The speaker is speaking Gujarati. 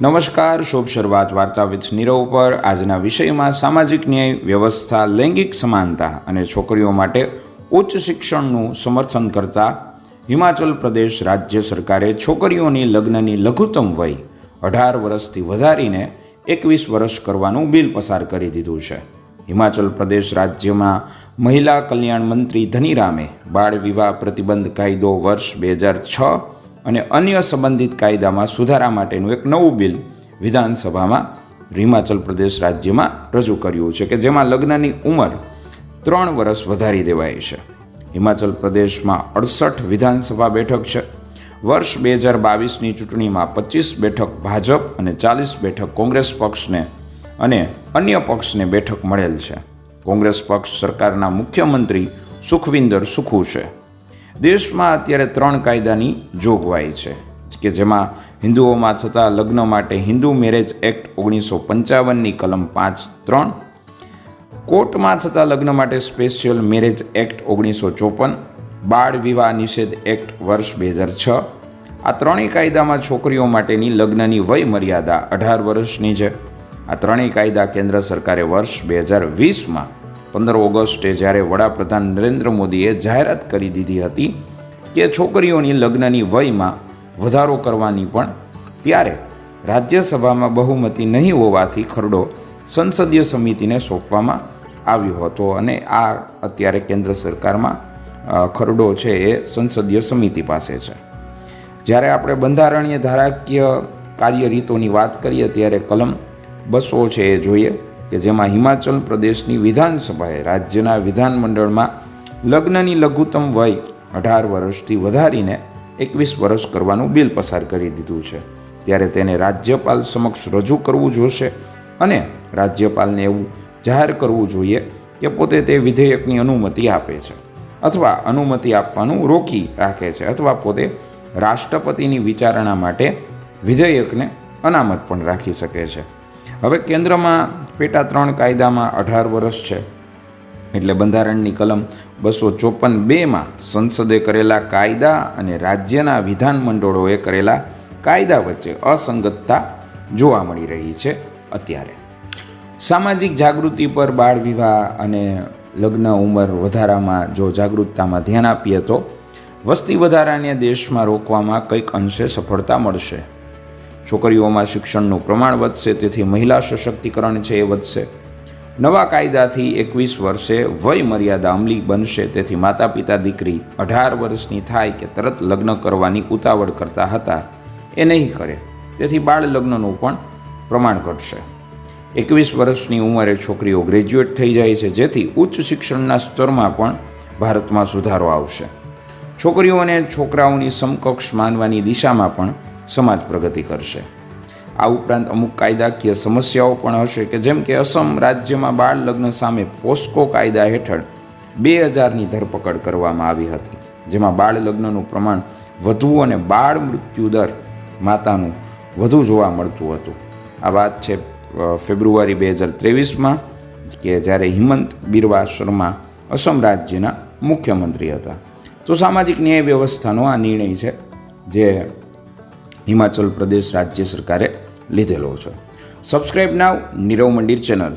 નમસ્કાર, શુભ શરૂઆત વાર્તા વિથ નીરવ પર આજના વિષયમાં સામાજિક ન્યાય, વ્યવસ્થા, લૈંગિક સમાનતા અને છોકરીઓ માટે ઉચ્ચ શિક્ષણનું સમર્થન કરતા હિમાચલ પ્રદેશ રાજ્ય સરકારે છોકરીઓની લગ્નની લઘુત્તમ વય અઢાર વર્ષથી વધારીને એકવીસ વર્ષ કરવાનું બિલ પસાર કરી દીધું છે. હિમાચલ પ્રદેશ રાજ્યમાં મહિલા કલ્યાણ મંત્રી ધનીરામે બાળ વિવાહ પ્રતિબંધ કાયદો વર્ષ બે હજાર છ અને અન્ય સંબંધિત કાયદામાં સુધારા માટેનું એક નવું બિલ વિધાનસભામાં હિમાચલ પ્રદેશ રાજ્યમાં રજૂ કર્યું છે કે જેમાં લગ્નની ઉંમર ત્રણ વર્ષ વધારી દેવાય છે. હિમાચલ પ્રદેશમાં અડસઠ વિધાનસભા બેઠક છે. વર્ષ બે હજાર બાવીસની ચૂંટણીમાં પચીસ બેઠક ભાજપ અને ચાલીસ બેઠક કોંગ્રેસ પક્ષને અને અન્ય પક્ષને બેઠક મળેલ છે. કોંગ્રેસ પક્ષ સરકારના મુખ્યમંત્રી સુખવિંદર સુખુ છે. દેશમાં અત્યારે ત્રણ કાયદાની જોગવાઈ છે, કે જેમાં હિન્દુઓમાં થતા લગ્ન માટે હિન્દુ મેરેજ એક્ટ ઓગણીસો પંચાવનની કલમ પાંચ ત્રણ, કોર્ટમાં થતા લગ્ન માટે સ્પેશિયલ મેરેજ એક્ટ ઓગણીસો ચોપન, બાળ વિવાહ નિષેધ એક્ટ વર્ષ બે હજાર છ. આ ત્રણેય કાયદામાં છોકરીઓ માટેની લગ્નની વય મર્યાદા અઢાર વર્ષની છે. આ ત્રણેય કાયદા કેન્દ્ર સરકારે વર્ષ બે હજાર વીસમાં પંદર ઓગસ્ટે જ્યારે વડાપ્રધાન નરેન્દ્ર મોદીએ જાહેરાત કરી દીધી હતી કે છોકરીઓની લગ્નની વયમાં વધારો કરવાની પણ, ત્યારે રાજ્યસભામાં બહુમતી નહીં હોવાથી ખરડો સંસદીય સમિતિને સોંપવામાં આવ્યો હતો અને આ અત્યારે કેન્દ્ર સરકારમાં ખરડો છે એ સંસદીય સમિતિ પાસે છે. જ્યારે આપણે બંધારણીય ધારાકીય કાર્યરીતોની વાત કરીએ, ત્યારે કલમ બસો છે એ જોઈએ કે જેમાં હિમાચલ પ્રદેશની વિધાનસભાએ રાજ્યના વિધાનમંડળમાં લગ્નની લઘુત્તમ વય અઢાર વર્ષથી વધારીને એકવીસ વર્ષ કરવાનું બિલ પસાર કરી દીધું છે. ત્યારે તેને રાજ્યપાલ સમક્ષ રજૂ કરવું જોશે અને રાજ્યપાલને એવું જાહેર કરવું જોઈએ કે પોતે તે વિધેયકની અનુમતિ આપે છે અથવા અનુમતિ આપવાનું રોકી રાખે છે અથવા પોતે રાષ્ટ્રપતિની વિચારણા માટે વિધેયકને અનામત પણ રાખી શકે છે. હવે કેન્દ્રમાં પેટા ત્રણ કાયદામાં અઢાર વર્ષ છે. એટલે બંધારણની કલમ બસો ચોપન બેમાં સંસદે કરેલા કાયદા અને રાજ્યના વિધાનમંડળોએ કરેલા કાયદા વચ્ચે અસંગતતા જોવા મળી રહી છે અત્યારે. સામાજિક જાગૃતિ પર બાળ વિવાહ અને લગ્ન ઉંમર વધારામાં જો જાગૃતતામાં ધ્યાન આપીએ તો વસ્તી વધારાને દેશમાં રોકવામાં કંઈક અંશે સફળતા મળશે. છોકરીઓમાં શિક્ષણનું પ્રમાણ વધશે, તેથી મહિલા સશક્તિકરણ છે એ વધશે. નવા કાયદાથી એકવીસ વર્ષે વય મર્યાદા અમલી બનશે, તેથી માતા પિતા દીકરી અઢાર વર્ષની થાય કે તરત લગ્ન કરવાની ઉતાવળ કરતા હતા, એ નહીં કરે. તેથી બાળ લગ્નનું પણ પ્રમાણ ઘટશે. એકવીસ વર્ષની ઉંમરે છોકરીઓ ગ્રેજ્યુએટ થઈ જાય છે, જેથી ઉચ્ચ શિક્ષણના સ્તરમાં પણ ભારતમાં સુધારો આવશે. છોકરીઓને છોકરાઓની સમકક્ષ માનવાની દિશામાં પણ સમાજ પ્રગતિ કરશે. આ ઉપરાંત અમુક કાયદાકીય સમસ્યાઓ પણ હશે કે જેમ કે અસમ રાજ્યમાં બાળ લગ્ન સામે પોસ્કો કાયદા હેઠળ બે હજારની ધરપકડ કરવામાં આવી હતી, જેમાં બાળ લગ્નનું પ્રમાણ વધવું અને બાળ મૃત્યુ દર માતાનું વધુ જોવા મળતું હતું. આ વાત છે ફેબ્રુઆરી બે હજાર ત્રેવીસમાં, કે જ્યારે હિમંત બિરવા શર્મા અસમ રાજ્યના મુખ્યમંત્રી હતા. તો સામાજિક ન્યાય વ્યવસ્થાનો આ નિર્ણય છે, જે હિમાચલ પ્રદેશ રાજ્ય સરકારે લીધેલો છે. સબસ્ક્રાઈબ નાવ નીરવ મંદિર ચેનલ